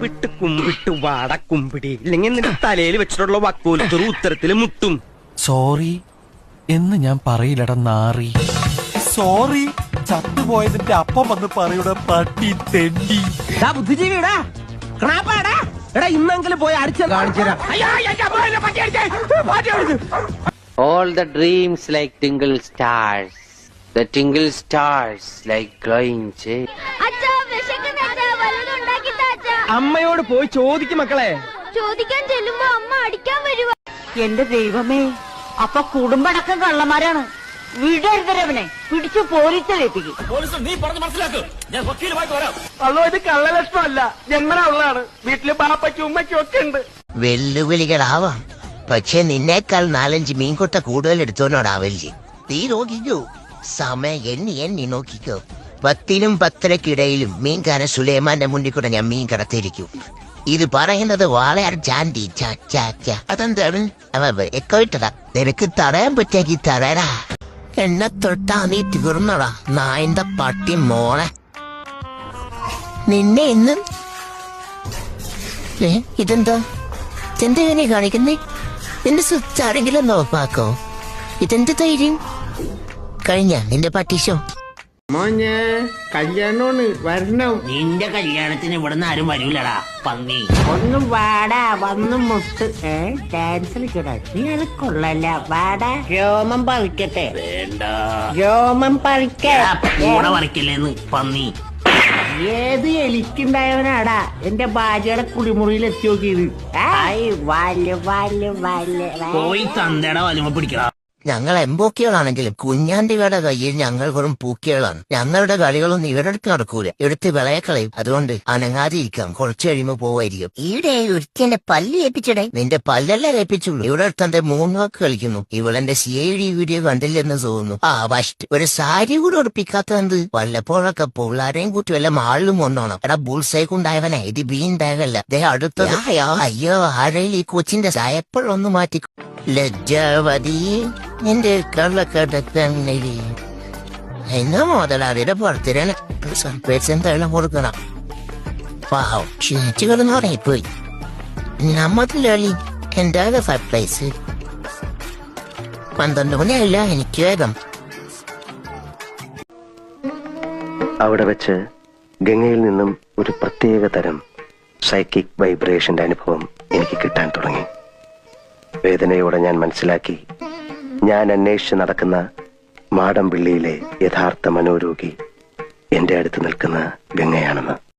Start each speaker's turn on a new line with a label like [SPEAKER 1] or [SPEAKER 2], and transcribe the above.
[SPEAKER 1] കുമ്പിട്ട് കുമ്പിട്ട് വാട കുമ്പിടി. ഇല്ലെങ്കിൽ നിന്റെ തലയിൽ വെച്ചിട്ടുള്ള വക്കോലത്തൊരു ഉത്തരത്തിൽ മുട്ടും.
[SPEAKER 2] സോറി എന്ന് ഞാൻ പറയില്ലട നാറി. സോറി ചത്തുപോയതിന്റെ അപ്പം വന്ന് പറയൂടെ പട്ടി തെണ്ടി.
[SPEAKER 1] ബുദ്ധിജീവിടാ. ക്രാപ്പാടാ. എടാ ഇന്നെങ്കിലും പോയി അടിച്ചു
[SPEAKER 3] All the dreams like tingle stars. The tingle stars like glowing jade.
[SPEAKER 1] അമ്മയോട് പോയി ചോദിക്കും മക്കളെ.
[SPEAKER 4] ചോദിക്കാൻ ചെല്ലുമ്പോ അമ്മ അടിക്കാൻ വരുവ.
[SPEAKER 5] എന്റെ ദൈവമേ അപ്പൊ കുടുംബടക്കം കള്ളന്മാരാണ്. വിടരുതരവനെ പിടിച്ചു പോലീസിലേപ്പിക്കും
[SPEAKER 1] അല്ലോ ഇത് കള്ളലക്ഷണമല്ല. ജന്മനാ ഉള്ളതാണ് വീട്ടിൽ പാപ്പയ്ക്കും ഉമ്മയ്ക്കും ഒക്കെ ഉണ്ട്.
[SPEAKER 6] വെല്ലുവിളികളാവാം. പക്ഷെ നിന്നേക്കാൾ നാലഞ്ച് മീൻകൊട്ട കൂടുതൽ എടുത്തോനോടാവല്ലേ നീ നോക്കിക്കോ. സമയം എണ്ണി എണ്ണി നോക്കിക്കോ. പത്തിനും പത്തരക്കിടയിലും മീൻകാരൻ സുലൈമാന്റെ മുന്നിൽ കൂടെ ഞാൻ മീൻ കടത്തിയിരിക്കും. ഇത് പറയുന്നത് വാളയാർ ജാൻഡി. ചാ ചാ ചാ അതെന്താണ് അവ എക്കോയിട്ടതാ. നിനക്ക് തടയാൻ പറ്റിയാക്കി തടയടാ എന്നെ തൊട്ടാ നീ തീർന്നടാ. നായന്റെ പട്ടി മോളെ? നിന്നെ ഇന്ന്? ഏ ഇതെന്താ? ഇതെന്താ ഇങ്ങനെ കാണിക്കുന്നേ? നിന്റെ സ്വിച്ച് ആരെങ്കിലും നോക്കാക്കോ ഇതെന്ത് ധൈര്യം? കഴിഞ്ഞ നിന്റെ പട്ടിഷോ
[SPEAKER 7] മോഞ്ഞ് കല്യാണമാണ് വരണം.
[SPEAKER 6] നിന്റെ കല്യാണത്തിന് ഇവിടുന്ന് ആരും വരൂലടാ പന്നി.
[SPEAKER 5] ഒന്നും വാടാ വന്ന് മുട്ട് ഏ ഡാൻസ് കളിക്കടാ നീ അത് കൊള്ളല്ല വാടാ. രോമം പറിക്കട്ടെ.
[SPEAKER 6] വേണ്ട.
[SPEAKER 5] രോമം പറിക്കേ.
[SPEAKER 6] കൂടെ പറിക്കില്ലേന്ന് പന്നി.
[SPEAKER 5] ഏത് എലിക്കുണ്ടായവനാടാ എന്റെ ഭാര്യയുടെ കുളിമുറിയിൽ എത്തി നോക്കിയത് ആയ് വാൽ വാൽ വാൽ. വാൽ.
[SPEAKER 6] പോയി തന്തയുടെ വലുമ പിടിക്കടാ. ഞങ്ങൾ എംബോക്കികളാണെങ്കിലും കുഞ്ഞാണ്ടിയുടെ കയ്യിൽ ഞങ്ങൾ വെറും പൂക്കികളാണ്. ഞങ്ങളുടെ കളികളൊന്നും ഇവരെടുത്ത് നടക്കൂല. എടുത്ത് വിളയക്കളയും. അതുകൊണ്ട് അനങ്ങാതിരിക്കാം. കുറച്ചു കഴിയുമ്പോ പോവായിരിക്കും. ഇവിടെ ഒരുത്തിന്റെ പല്ല് ഏൽപ്പിച്ചടേ? നിന്റെ പല്ലല്ല ഏൽപ്പിച്ചുള്ളൂ. ഇവിടെ അടുത്തെ മൂന്ന് വാക്ക് കളിക്കുന്നു. ഇവളെന്റെ സി ഐ ഡി വീഡിയോ കണ്ടില്ലെന്ന് തോന്നുന്നു. ആ വസ്റ്റ് ഒരു സാരി കൂടെ ഉറപ്പിക്കാത്തത് വല്ലപ്പോഴൊക്കെ പിള്ളാരെയും കൂട്ടി വല്ല മാളിലും കൊണ്ടോണം. എടാ ബുൾസൈക്കുണ്ടായവനെ ഇത് ബീൻ ബാഗല്ല. ദേ അടുത്തത്. അയ്യോ ആരെയും ഈ കൊച്ചിന്റെ സായപ്പോഴൊന്ന് മാറ്റി ലജ്ജാവതി എന്റെ കള്ളക്കാട്ടി എന്നാ മുതലാളിയുടെ പുറത്തിരാണ് സർപ്രൈസ് എന്തായാലും കൊടുക്കണം. പാവം ക്ഷീണിച്ചു കിടന്ന് ഉറങ്ങിപ്പോയി. നമ്മതിലി എന്താ സർപ്രൈസ്. പന്ത്രണ്ട് മണിയല്ല എനിക്ക് വേഗം.
[SPEAKER 8] അവിടെ വെച്ച് ഗംഗയിൽ നിന്നും ഒരു പ്രത്യേക തരം സൈക്കിക് വൈബ്രേഷന്റെ അനുഭവം എനിക്ക് കിട്ടാൻ തുടങ്ങി. വേദനയോടെ ഞാൻ മനസ്സിലാക്കി. ഞാൻ അന്വേഷിച്ച് നടക്കുന്ന മാടമ്പിള്ളിയിലെ യഥാർത്ഥ മനോരോഗി എന്റെ അടുത്ത് നിൽക്കുന്ന ഗംഗയാണെന്ന്.